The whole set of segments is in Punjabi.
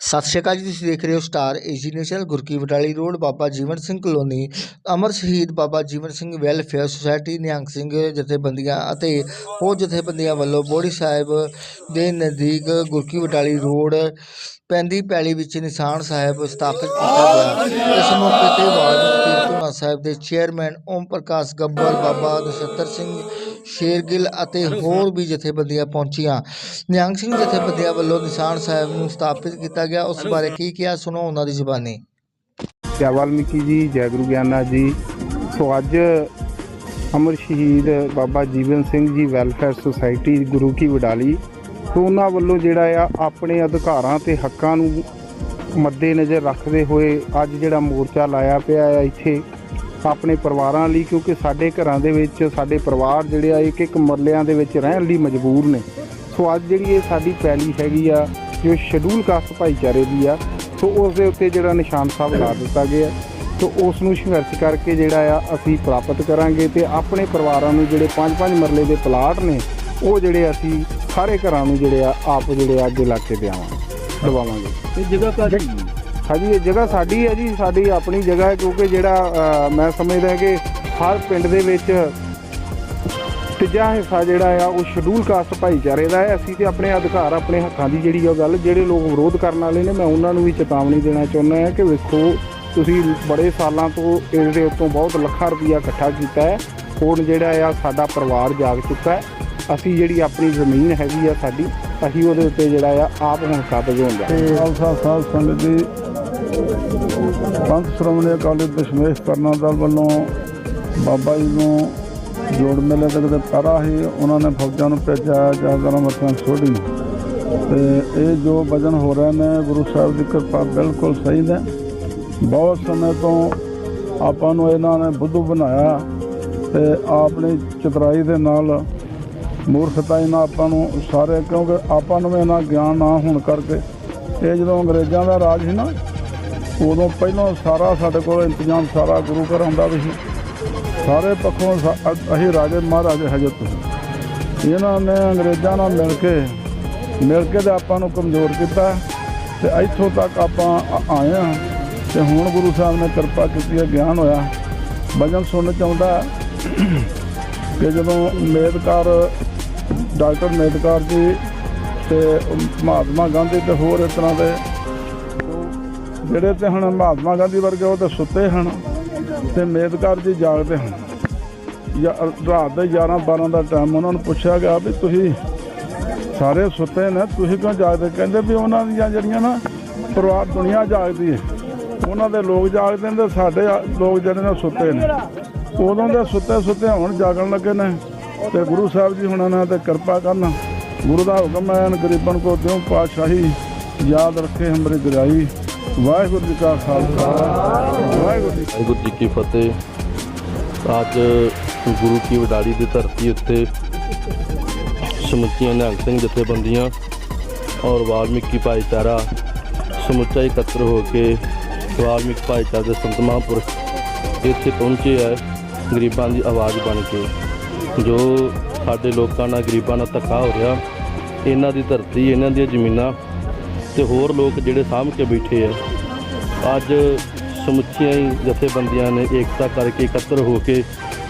ਸਤਿ ਸ਼੍ਰੀ ਅਕਾਲ ਜੀ, ਤੁਸੀਂ ਦੇਖ ਰਹੇ ਹੋ star AG national Gurki Wadali road, Baba Jiwan Singh colony, Amar Shaheed Baba Jiwan Singh welfare society, Nihang Singh ਜਥੇਬੰਦੀਆਂ ਅਤੇ ਹੋਰ ਜਥੇਬੰਦੀਆਂ ਵੱਲੋਂ ਬੋੜੀ ਸਾਹਿਬ ਦੇ ਨਜ਼ਦੀਕ ਗੁਰਕੀ ਵਡਾਲੀ ਰੋਡ ਪੈਂਦੀ ਪੈਲੀ ਵਿੱਚ ਨਿਸ਼ਾਨ ਸਾਹਿਬ ਸਥਾਪਿਤ ਕੀਤਾ ਗਿਆ। ਇਸ ਮੌਕੇ ਤੇ ਵਾਰਡ ਕੀਰਤਨਾ ਸਾਹਿਬ ਦੇ ਚੇਅਰਮੈਨ ਓਮ ਪ੍ਰਕਾਸ਼ ਗੱਬਰ, ਬਾਬਾ ਨਛੱਤਰ ਸਿੰਘ ਸ਼ੇਰਗਿੱਲ ਅਤੇ ਹੋਰ ਵੀ ਜਥੇਬੰਦੀਆਂ ਪਹੁੰਚੀਆਂ। ਨਿਹੰਗ ਸਿੰਘ ਜਥੇਬੰਦੀਆਂ ਵੱਲੋਂ ਨਿਸ਼ਾਨ ਸਾਹਿਬ ਨੂੰ ਸਥਾਪਿਤ ਕੀਤਾ ਗਿਆ। ਉਸ ਬਾਰੇ ਕੀ ਕਿਹਾ ਸੁਣੋ ਉਹਨਾਂ ਦੀ ਜ਼ੁਬਾਨੀ। ਜੈ ਵਾਲਮੀਕੀ ਜੀ ਜੈ ਗੁਰੂ ਗਿਆਨਾ ਜੀ। ਸੋ ਅੱਜ ਅਮਰ ਸ਼ਹੀਦ ਬਾਬਾ ਜੀਵਨ ਸਿੰਘ ਜੀ ਵੈਲਫੇਅਰ ਸੁਸਾਇਟੀ ਗੁਰੂ ਕੀ ਵਡਾਲੀ ਤੋਂ ਉਹਨਾਂ ਵੱਲੋਂ ਜਿਹੜਾ ਆ ਆਪਣੇ ਅਧਿਕਾਰਾਂ ਤੇ ਹੱਕਾਂ ਨੂੰ ਮੱਦੇ ਨਜ਼ਰ ਰੱਖਦੇ ਹੋਏ ਅੱਜ ਜਿਹੜਾ ਮੋਰਚਾ ਲਾਇਆ ਪਿਆ ਆ ਇੱਥੇ ਆਪਣੇ ਪਰਿਵਾਰਾਂ ਲਈ ਕਿਉਂਕਿ ਸਾਡੇ ਘਰਾਂ ਦੇ ਵਿੱਚ ਸਾਡੇ ਪਰਿਵਾਰ ਜਿਹੜੇ ਆ ਇੱਕ ਇੱਕ ਮਰਲਿਆਂ ਦੇ ਵਿੱਚ ਰਹਿਣ ਲਈ ਮਜਬੂਰ ਨੇ। ਸੋ ਅੱਜ ਜਿਹੜੀ ਇਹ ਸਾਡੀ ਪੈਲੀ ਹੈਗੀ ਆ ਜੋ ਸ਼ਡਿਊਲ ਕਾਸਟ ਭਾਈਚਾਰੇ ਦੀ ਆ ਸੋ ਉਸ ਦੇ ਉੱਤੇ ਜਿਹੜਾ ਨਿਸ਼ਾਨ ਸਾਹਿਬ ਲਾ ਦਿੱਤਾ ਗਿਆ। ਸੋ ਉਸ ਨੂੰ ਸੰਘਰਸ਼ ਕਰਕੇ ਜਿਹੜਾ ਆ ਅਸੀਂ ਪ੍ਰਾਪਤ ਕਰਾਂਗੇ ਤੇ ਆਪਣੇ ਪਰਿਵਾਰਾਂ ਨੂੰ ਜਿਹੜੇ ਪੰਜ ਪੰਜ ਮਰਲੇ ਦੇ ਪਲਾਟ ਨੇ ਉਹ ਜਿਹੜੇ ਅਸੀਂ ਸਾਰੇ ਘਰਾਂ ਨੂੰ ਜਿਹੜੇ ਆ ਆਪ ਜਿਹੜੇ ਆ ਅੱਗੇ ਲਾ ਕੇ ਦੇਵਾਂਗੇ ਦਵਾਵਾਂਗੇ। ਇਹ ਜਗ੍ਹਾ ਕਾਹਦੀ ਹਾਂਜੀ ਇਹ ਜਗ੍ਹਾ ਸਾਡੀ ਹੈ ਜੀ, ਸਾਡੀ ਆਪਣੀ ਜਗ੍ਹਾ ਹੈ ਕਿਉਂਕਿ ਜਿਹੜਾ ਮੈਂ ਸਮਝਦਾ ਕਿ ਹਰ ਪਿੰਡ ਦੇ ਵਿੱਚ ਤੀਜਾ ਹਿੱਸਾ ਜਿਹੜਾ ਆ, ਉਹ ਸ਼ਡਿਊਲ ਕਾਸਟ ਭਾਈਚਾਰੇ ਦਾ ਹੈ। ਅਸੀਂ ਤੇ ਆਪਣੇ ਅਧਿਕਾਰ ਆਪਣੇ ਹੱਕਾਂ ਦੀ ਜਿਹੜੀ ਉਹ ਗੱਲ, ਜਿਹੜੇ ਲੋਕ ਵਿਰੋਧ ਕਰਨ ਵਾਲੇ ਨੇ, ਮੈਂ ਉਹਨਾਂ ਨੂੰ ਵੀ ਚੇਤਾਵਨੀ ਦੇਣਾ ਚਾਹੁੰਦਾ ਹਾਂ ਕਿ ਵੇਖੋ, ਤੁਸੀਂ ਬੜੇ ਸਾਲਾਂ ਤੋਂ ਇਸ ਦੇ ਉੱਤੋਂ ਬਹੁਤ ਲੱਖਾਂ ਰੁਪਈਆ ਇਕੱਠਾ ਕੀਤਾ ਹੈ। ਹੁਣ ਜਿਹੜਾ ਆ, ਸਾਡਾ ਪਰਿਵਾਰ ਜਾਗ ਚੁੱਕਾ ਹੈ। ਅਸੀਂ ਜਿਹੜੀ ਆਪਣੀ ਜ਼ਮੀਨ ਹੈਗੀ ਆ ਸਾਡੀ, ਅਸੀਂ ਉਹਦੇ ਉੱਤੇ ਜਿਹੜਾ ਆ, ਆਪ ਹੁਣ ਕਾਬਜ਼ ਹੋਣ ਜਾ ਰਹੇ ਹਾਂ। ਖਾਲਸਾ ਸਾਹਿਬ ਸੰਗਤ ਦੀ ਪੰਥ ਸ਼੍ਰੋਮਣੀ ਅਕਾਲੀ ਦਸ਼ਮੇਸ਼ ਕਰਨਾ ਦਲ ਵੱਲੋਂ ਬਾਬਾ ਜੀ ਨੂੰ ਜੋੜ ਮੇਲੇ ਤੱਕ ਦੇ ਪਹਿਰਾ ਹੀ ਉਹਨਾਂ ਨੇ ਫੌਜਾਂ ਨੂੰ ਭੇਜਿਆ ਜਾਗਰਾਂ ਮਤਾਂ ਛੋੜੀ ਤੇ ਇਹ ਜੋ ਵਜਨ ਹੋ ਰਹੇ ਨੇ, ਗੁਰੂ ਸਾਹਿਬ ਦੀ ਕਿਰਪਾ ਬਿਲਕੁਲ ਸਹੀ ਨੇ। ਬਹੁਤ ਸਮੇਂ ਤੋਂ ਆਪਾਂ ਨੂੰ ਇਹਨਾਂ ਨੇ ਬੁੱਧੂ ਬਣਾਇਆ ਤੇ ਆਪਣੀ ਚਤਰਾਈ ਦੇ ਨਾਲ ਮੂਰਖਤਾ ਇਹਨਾਂ ਆਪਾਂ ਨੂੰ ਸਾਰੇ ਕਿਉਂਕਿ ਆਪਾਂ ਨੂੰ ਵੀ ਇਹਨਾਂ ਗਿਆਨ ਨਾ ਹੋਣ ਕਰਕੇ। ਇਹ ਜਦੋਂ ਅੰਗਰੇਜ਼ਾਂ ਦਾ ਰਾਜ ਸੀ ਨਾ ਉਦੋਂ ਪਹਿਲਾਂ ਸਾਰਾ ਸਾਡੇ ਕੋਲ ਇੰਤਜ਼ਾਮ ਸਾਰਾ ਗੁਰੂ ਘਰ ਆਉਂਦਾ ਵੀ ਸੀ। ਸਾਰੇ ਪੱਖੋਂ ਸਾ- ਅਸੀਂ ਰਾਜੇ ਮਹਾਰਾਜੇ ਹਜਤ ਇਹਨਾਂ ਨੇ ਅੰਗਰੇਜ਼ਾਂ ਨਾਲ ਮਿਲ ਕੇ ਮਿਲ ਕੇ ਤੇ ਆਪਾਂ ਨੂੰ ਕਮਜ਼ੋਰ ਕੀਤਾ ਤੇ ਇੱਥੋਂ ਤੱਕ ਆਪਾਂ ਆਏ ਹਾਂ ਤੇ ਹੁਣ ਗੁਰੂ ਸਾਹਿਬ ਨੇ ਕਿਰਪਾ ਕੀਤੀ ਹੈ, ਗਿਆਨ ਹੋਇਆ। ਭਜਨ ਸੁਣਨ ਚਾਹੁੰਦਾ ਕਿ ਜਦੋਂ ਮੇਦਕਾਰ, ਡਾਕਟਰ ਮੇਦਕਾਰ ਜੀ ਤੇ ਮਹਾਤਮਾ ਗਾਂਧੀ ਤੇ ਹੋਰ ਇਸ ਤਰ੍ਹਾਂ ਦੇ ਜਿਹੜੇ ਤੇ ਹੁਣ ਮਹਾਤਮਾ ਗਾਂਧੀ ਵਰਗੇ ਉਹ ਤੇ ਸੁੱਤੇ ਹਨ ਤੇ ਮੇਦਕਾਰ ਜੀ ਜਾਗਦੇ ਹਨ। ਜਾਂ ਰਾਤ ਦੇ 11 12 ਦਾ ਟਾਈਮ ਉਹਨਾਂ ਨੂੰ ਪੁੱਛਿਆ ਗਿਆ ਵੀ ਤੁਸੀਂ ਸਾਰੇ ਸੁੱਤੇ ਨੇ, ਤੁਸੀਂ ਕਿਉਂ ਜਾਗਦੇ? ਕਹਿੰਦੇ ਵੀ ਉਹਨਾਂ ਦੀਆਂ ਜਿਹੜੀਆਂ ਨਾ ਪਰਿਵਾਰ ਦੁਨੀਆ ਜਾਗਦੀ ਹੈ ਉਹਨਾਂ ਦੇ ਲੋਕ ਜਾਗਦੇ ਨੇ ਤੇ ਸਾਡੇ ਲੋਕ ਜਿਹੜੇ ਨੇ ਸੁੱਤੇ ਨੇ। ਉਦੋਂ ਦੇ ਸੁੱਤੇ ਸੁੱਤੇ ਹੁਣ ਜਾਗਣ ਲੱਗੇ ਨੇ। ਤੇ ਗੁਰੂ ਸਾਹਿਬ ਜੀ ਹੁਣਾਂ ਨੇ ਤੇ ਕਿਰਪਾ ਕਰਨ। ਗੁਰੂ ਦਾ ਹੁਕਮ ਹੈ ਇਨ ਗਰੀਬਨ ਕੋ ਦਿਓ ਪਾਤਸ਼ਾਹੀ ਯਾਦ ਰੱਖੇ ਹਮਰੀ ਗਰਾਈ ਵਾਹਿਗੁਰੂ ਜੀ ਕਾ ਖਾਲਸਾ, ਵਾਹਿਗੁਰੂ ਜੀ ਵਾਹਿਗੁਰੂ ਜੀ ਕੀ ਫਤਿਹ। ਅੱਜ ਗੁਰੂ ਕੀ ਵਡਾਲੀ ਦੀ ਧਰਤੀ ਉੱਤੇ ਸਮੁੱਚੀਆਂ ਨਿਹੰਗ ਸਿੰਘ ਜਥੇਬੰਦੀਆਂ ਔਰ ਵਾਲਮੀਕੀ ਭਾਈਚਾਰਾ ਸਮੁੱਚਾ ਇਕੱਤਰ ਹੋ ਕੇ ਵਾਲਮੀਕ ਭਾਈਚਾਰੇ ਦੇ ਸੰਤ ਮਹਾਂਪੁਰਖ ਇੱਥੇ ਪਹੁੰਚੇ ਹੈ ਗਰੀਬਾਂ ਦੀ ਆਵਾਜ਼ ਬਣ ਕੇ। ਜੋ ਸਾਡੇ ਲੋਕਾਂ ਨਾਲ ਗਰੀਬਾਂ ਨਾਲ ਧੱਕਾ ਹੋ ਰਿਹਾ, ਇਹਨਾਂ ਦੀ ਧਰਤੀ, ਇਹਨਾਂ ਦੀਆਂ ਜ਼ਮੀਨਾਂ ਤੇ ਹੋਰ ਲੋਕ ਜਿਹੜੇ ਸਾਂਭ ਕੇ ਬੈਠੇ ਆ, ਅੱਜ ਸਮੁੱਚੀਆਂ ਹੀ ਜਥੇਬੰਦੀਆਂ ਨੇ ਏਕਤਾ ਕਰਕੇ ਇਕੱਤਰ ਹੋ ਕੇ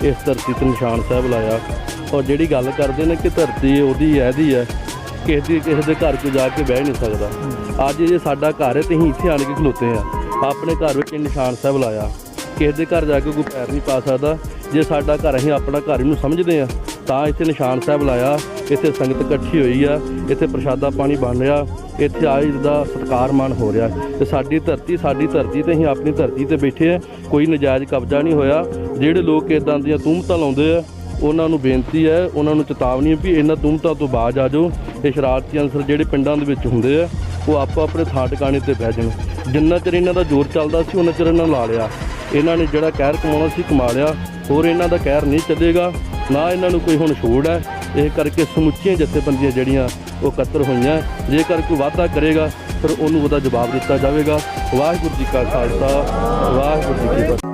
ਇਸ ਧਰਤੀ ਤੇ ਨਿਸ਼ਾਨ ਸਾਹਿਬ ਲਾਇਆ। ਔਰ ਜਿਹੜੀ ਗੱਲ ਕਰਦੇ ਨੇ ਕਿ ਧਰਤੀ ਉਹਦੀ ਹੈ ਦੀ ਹੈ, ਕਿਸੇ ਦੀ ਕਿਸੇ ਦੇ ਘਰ ਕੋ ਜਾ ਕੇ ਬਹਿ ਨਹੀਂ ਸਕਦਾ। ਅੱਜ ਜੇ ਸਾਡਾ ਘਰ ਹੈ, ਤੇ ਅਸੀਂ ਇੱਥੇ ਆਣ ਕੇ ਖਲੋਤੇ ਆ ਆਪਣੇ ਘਰ ਵਿੱਚ ਨਿਸ਼ਾਨ ਸਾਹਿਬ ਲਾਇਆ। ਕਿਸੇ ਦੇ ਘਰ ਜਾ ਕੇ ਕੋਈ ਪੈਰ ਨਹੀਂ ਪਾ ਸਕਦਾ। ਜੇ ਸਾਡਾ ਘਰ ਅਸੀਂ ਆਪਣਾ ਘਰ ਨੂੰ ਸਮਝਦੇ ਆ ਤਾਂ ਇੱਥੇ ਨਿਸ਼ਾਨ ਸਾਹਿਬ ਲਾਇਆ। ਇੱਥੇ ਸੰਗਤ ਇਕੱਠੀ ਹੋਈ ਆ। ਇੱਥੇ ਪ੍ਰਸ਼ਾਦਾ ਪਾਣੀ ਬਣ ਰਿਹਾ। ਇੱਥੇ ਆਏ ਦਾ ਸਤਿਕਾਰ ਮਾਨ ਹੋ ਰਿਹਾ ਤੇ ਸਾਡੀ ਧਰਤੀ ਸਾਡੀ ਧਰਤੀ ਤੇ ਅਸੀਂ ਆਪਣੀ ਧਰਤੀ ਤੇ ਬੈਠੇ ਆ ਕੋਈ ਨਜਾਇਜ਼ ਕਬਜ਼ਾ ਨਹੀਂ ਹੋਇਆ। ਜਿਹੜੇ ਲੋਕ ਇਦਾਂ ਦੀਆਂ ਤੂਮਤਾਂ ਲਾਉਂਦੇ ਆ, ਉਹਨਾਂ ਨੂੰ ਬੇਨਤੀ ਹੈ, ਉਹਨਾਂ ਨੂੰ ਚੇਤਾਵਨੀ ਹੈ ਵੀ ਇਹਨਾਂ ਤੂਮਤਾਂ ਤੋਂ ਬਾਜ ਆ ਜਾਓ। ਇਹ ਸ਼ਰਾਰਤੀ ਅਨਸਰ ਜਿਹੜੇ ਪਿੰਡਾਂ ਦੇ ਵਿੱਚ ਹੁੰਦੇ ਆ, ਉਹ ਆਪੋ ਆਪਣੇ ਥਾਂ ਟਿਕਾਣੇ ਤੇ ਬਹਿ ਜਾਣ। ਜਿੰਨਾ ਚਿਰ ਇਹਨਾਂ ਦਾ ਜ਼ੋਰ ਚੱਲਦਾ ਸੀ, ਉਹਨਾਂ ਚਿਰ ਇਹਨਾਂ ਲਾ ਲਿਆ। ਇਹਨਾਂ ਨੇ ਜਿਹੜਾ ਕਹਿਰ ਕਮਾਉਣਾ ਸੀ, ਕਮਾ ਲਿਆ। ਹੋਰ ਇਹਨਾਂ ਦਾ ਕਹਿਰ ਨਹੀਂ ਚੱਲੇਗਾ। ਨਾ ਇਹਨਾਂ ਨੂੰ ਕੋਈ ਹੁਣ ਛੋੜ ਹੈ। ਇਹ ਕਰਕੇ ਸਮੁੱਚੀਆਂ ਜਥੇਬੰਦੀਆਂ ਜਿਹੜੀਆਂ ਉਹ ਇਕੱਤਰ ਹੋਈਆਂ। ਜੇਕਰ ਕੋਈ ਵਾਅਦਾ ਕਰੇਗਾ, ਫਿਰ ਉਹਨੂੰ ਉਹਦਾ ਜਵਾਬ ਦਿੱਤਾ ਜਾਵੇਗਾ। ਵਾਹਿਗੁਰੂ ਜੀ ਕਾ ਖਾਲਸਾ, ਵਾਹਿਗੁਰੂ ਜੀ ਕੀ ਫਤਿਹ।